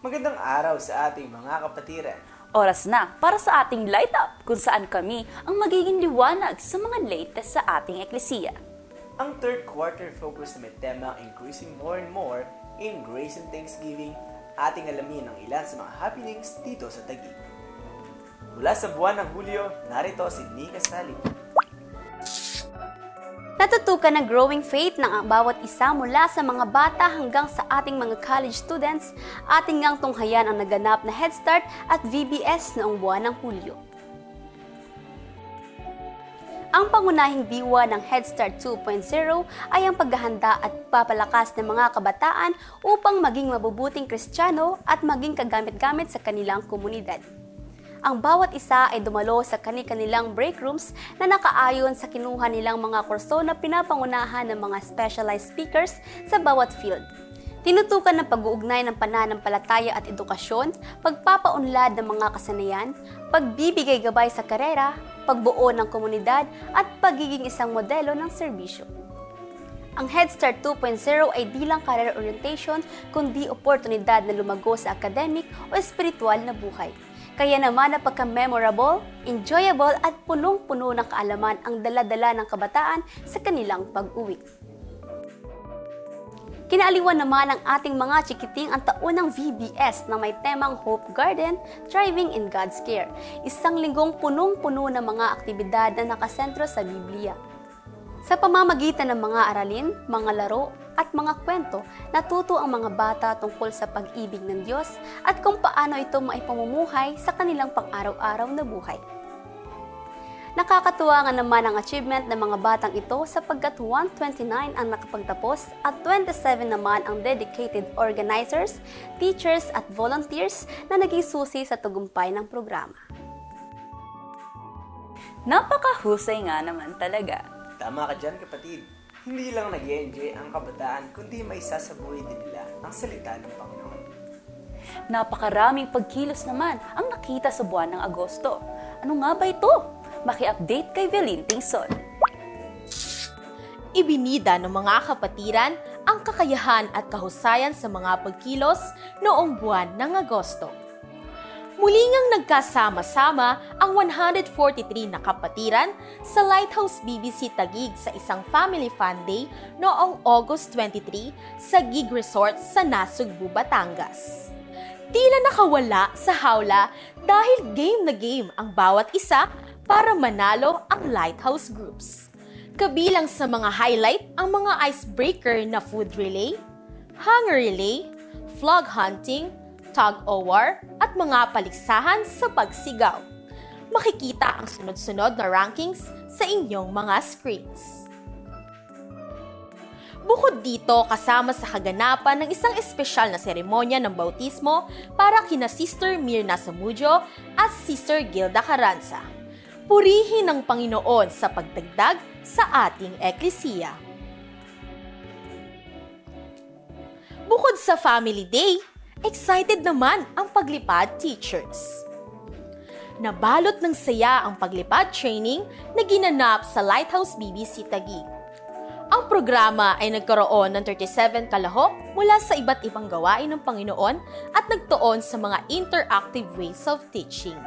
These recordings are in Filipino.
Magandang araw sa ating mga kapatiran. Oras na para sa ating light up kung saan kami ang magiging liwanag sa mga latest sa ating eklesiya. Ang third quarter focus na may tema Increasing More and More in Grace and Thanksgiving, ating alamin ang ilan sa mga happenings dito sa Taguig. Mula sa buwan ng Hulyo, narito si Nika Salim. Natutukan ng growing faith ng ang bawat isa mula sa mga bata hanggang sa ating mga college students, ating ngang tunghayan ang naganap na Head Start at VBS noong buwan ng Hulyo. Ang pangunahing diwa ng Head Start 2.0 ay ang paghahanda at papalakas ng mga kabataan upang maging mabubuting kristyano at maging kagamit-gamit sa kanilang komunidad. Ang bawat isa ay dumalo sa kani-kanilang break rooms na nakaayon sa kinuha nilang mga kurso na pinapangunahan ng mga specialized speakers sa bawat field. Tinutukan ng pag-uugnay ng pananampalataya at edukasyon, pagpapaunlad ng mga kasanayan, pagbibigay gabay sa karera, pagbuo ng komunidad, at pagiging isang modelo ng serbisyo. Ang Head Start 2.0 ay di lang career orientation, kundi oportunidad na lumago sa academic o espiritual na buhay. Kaya naman napaka-memorable, enjoyable at punong-puno ng kaalaman ang dala-dala ng kabataan sa kanilang pag-uwi. Kinaaliwan naman ng ating mga chikiting ang taunang VBS na may temang Hope Garden, Thriving in God's Care. Isang linggong punong-puno ng mga aktibidad na nakasentro sa Biblia. Sa pamamagitan ng mga aralin, mga laro, at mga kwento, natuto ang mga bata tungkol sa pag-ibig ng Diyos at kung paano ito maipamumuhay sa kanilang pang-araw-araw na buhay. Nakakatuwa nga naman ang achievement ng mga batang ito sapagkat 129 ang nakapagtapos at 27 naman ang dedicated organizers, teachers at volunteers na naging susi sa tagumpay ng programa. Napakahusay nga naman talaga. Tama ka dyan kapatid. Hindi lang nag enjoy ang kabataan, kundi may sasabuhay din nila ang salita ng Panginoon. Napakaraming pagkilos naman ang nakita sa buwan ng Agosto. Ano nga ba ito? Maki-update kay Velin Tingson. Ibinida ng mga kapatiran ang kakayahan at kahusayan sa mga pagkilos noong buwan ng Agosto. Muli ngang nagkasama-sama ang 143 na kapatiran sa Lighthouse BBC Tagig sa isang family fun day noong August 23 sa Gig Resort sa Nasugbu, Batangas. Tila nakawala sa hawla dahil game na game ang bawat isa para manalo ang Lighthouse Groups. Kabilang sa mga highlight ang mga icebreaker na food relay, hunger relay, flog hunting, tug-o-war, at mga paligsahan sa pagsigaw. Makikita ang sunod-sunod na rankings sa inyong mga screens. Bukod dito, kasama sa kaganapan ng isang espesyal na seremonya ng bautismo para kina Sister Mirna Samudio at Sister Gilda Caranza. Purihin ng Panginoon sa pagdagdag sa ating eklesiya. Bukod sa Family Day, excited naman ang paglipad teachers. Nabalot ng saya ang paglipad training na ginanap sa Lighthouse BBC Taguig. Ang programa ay nagkaroon ng 37 kalahok mula sa iba't ibang gawain ng Panginoon at nagtuon sa mga interactive ways of teaching.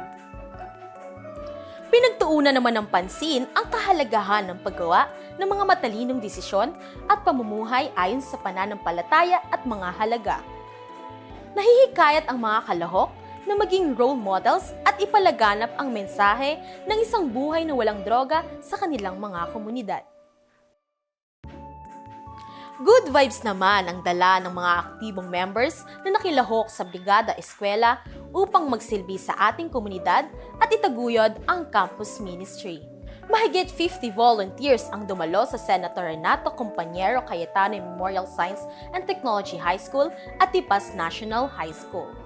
Pinagtuunan naman ng pansin ang kahalagahan ng paggawa ng mga matalinong desisyon at pamumuhay ayon sa pananampalataya at mga halaga. Nahihikayat ang mga kalahok na maging role models at ipalaganap ang mensahe ng isang buhay na walang droga sa kanilang mga komunidad. Good vibes naman ang dala ng mga aktibong members na nakilahok sa Brigada Eskwela upang magsilbi sa ating komunidad at itaguyod ang campus ministry. Mahigit 50 volunteers ang dumalo sa Senator Renato Compañero Cayetano Memorial Science and Technology High School at Tipas National High School.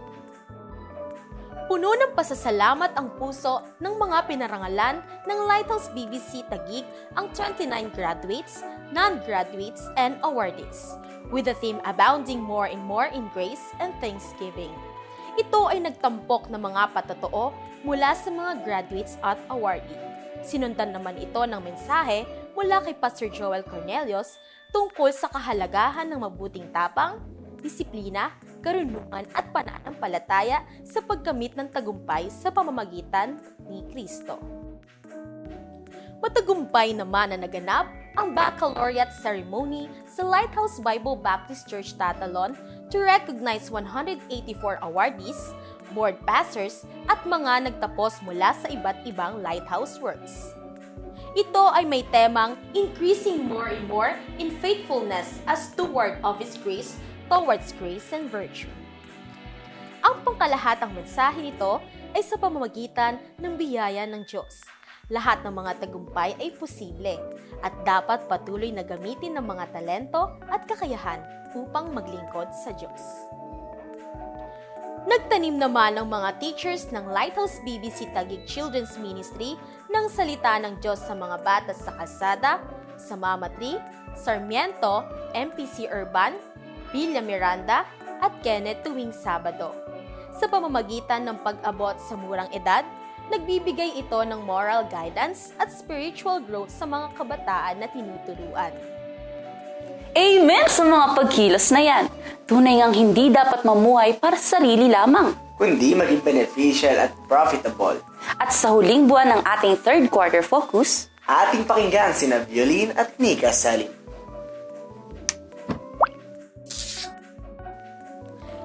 Puno ng pasasalamat ang puso ng mga pinarangalan ng Lighthouse BBC Tagig ang 29 graduates, non-graduates, and awardees, with the theme Abounding More and More in Grace and Thanksgiving. Ito ay nagtampok ng mga patotoo mula sa mga graduates at awardee. Sinundan naman ito ng mensahe mula kay Pastor Joel Cornelius tungkol sa kahalagahan ng mabuting tapang, disiplina, karunungan at pananampalataya sa pagkamit ng tagumpay sa pamamagitan ni Kristo. Matagumpay naman na naganap ang baccalaureate ceremony sa Lighthouse Bible Baptist Church Tatalon to recognize 184 awardees, board passers at mga nagtapos mula sa iba't ibang lighthouse works. Ito ay may temang Increasing More and More in Faithfulness as Steward of His Grace Towards Grace and Virtue. Ang pangkalahatang mensahe nito ay sa pamamagitan ng biyaya ng Diyos. Lahat ng mga tagumpay ay posible at dapat patuloy na gamitin ng mga talento at kakayahan upang maglingkod sa Diyos. Nagtanim naman ang mga teachers ng Lighthouse BBC Taguig Children's Ministry ng salita ng Diyos sa mga bata sa Kalsada, sa Mama Tree, Sarmiento, MPC Urban, Villa Miranda, at Kenneth tuwing Sabado. Sa pamamagitan ng pag-abot sa murang edad, nagbibigay ito ng moral guidance at spiritual growth sa mga kabataan na tinuturuan. Amen sa mga pagkilos na yan. Tunay ngang hindi dapat mamuhay para sa sarili lamang. kundi maging beneficial at profitable. At sa huling buwan ng ating third quarter focus, Ating pakinggan sina Violin at Nika Salim.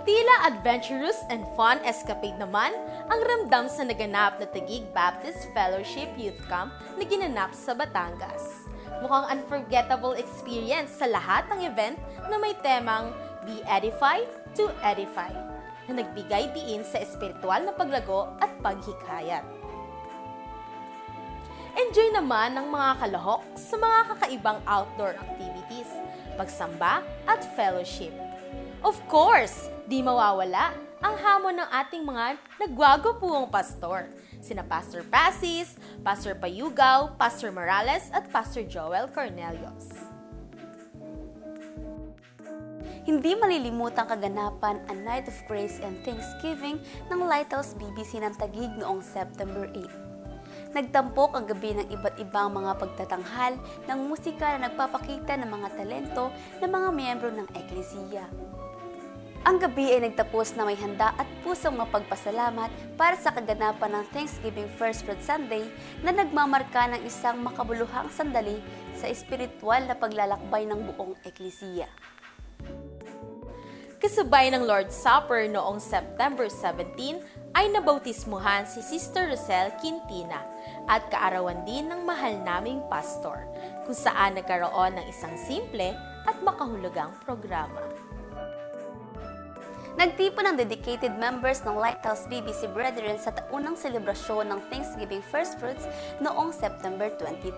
Tila adventurous and fun escapade naman ang ramdam sa naganap na Taguig Baptist Fellowship Youth Camp na ginanap sa Batangas. Mukhang unforgettable experience sa lahat ng event na may temang Be Edified to Edify na nagbigay diin sa espiritual na paglago at paghikayat. Enjoy naman ng mga kalahok sa mga kakaibang outdoor activities, pagsamba at fellowship. Of course, di mawawala ang hamon ng ating mga nagwagopuong pastor. Sina Pastor Pasis, Pastor Payugaw, Pastor Morales at Pastor Joel Cornelius. Hindi malilimutang kaganapan ang Night of Praise and Thanksgiving ng Lighthouse BBC ng Tagig noong September 8. Nagtampok ang gabi ng iba't ibang mga pagtatanghal ng musika na nagpapakita ng mga talento ng mga miyembro ng Eklesiya. Ang gabi ay nagtapos na may handa at pusong mapagpasalamat para sa kaganapan ng Thanksgiving First Fruit Sunday na nagmamarka ng isang makabuluhang sandali sa espiritual na paglalakbay ng buong Eklesiya. Kasabay ng Lord's Supper noong September 17 ay nabautismuhan si Sister Rosel Quintina at kaarawan din ng mahal naming pastor kung saan nagkaroon ng isang simple at makahulugang programa. Nagtipon ang dedicated members ng Lighthouse BBC Brethren sa taunang selebrasyon ng Thanksgiving First Fruits noong September 22.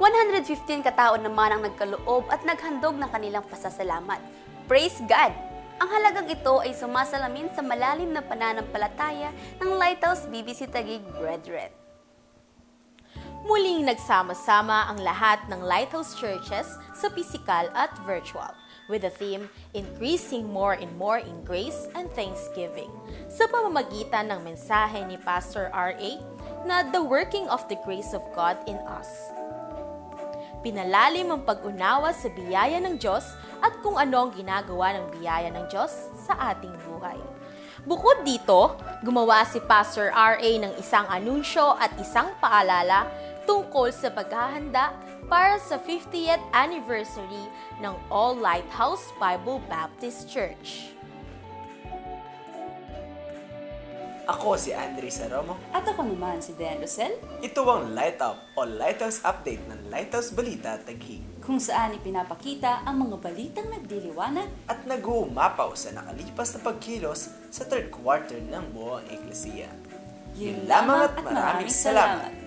115 katao naman ang nagkaloob at naghandog ng kanilang pasasalamat. Praise God! Ang halagang ito ay sumasalamin sa malalim na pananampalataya ng Lighthouse BBC Taguig Brethren. Muling nagsama-sama ang lahat ng Lighthouse Churches sa physical at virtual with the theme Increasing More and More in Grace and Thanksgiving sa pamamagitan ng mensahe ni Pastor R.A. na The Working of the Grace of God in Us. Pinalalim ang pag-unawa sa biyaya ng Diyos at kung ano ang ginagawa ng biyaya ng Diyos sa ating buhay. Bukod dito, gumawa si Pastor R.A. ng isang anunsyo at isang paalala tungkol sa paghahanda para sa 50th anniversary ng All Lighthouse Bible Baptist Church. Ako si Andre Saromo. at ako naman si Dan Rosel, Ito ang Light Up o Lighthouse Update ng Lighthouse Balita Taguig kung saan ipinapakita ang mga balitang nagdiliwanag at nag-uumapaw sa nakalipas na pagkilos sa third quarter ng buong Eklesiya. Yun lamang at maraming salamat.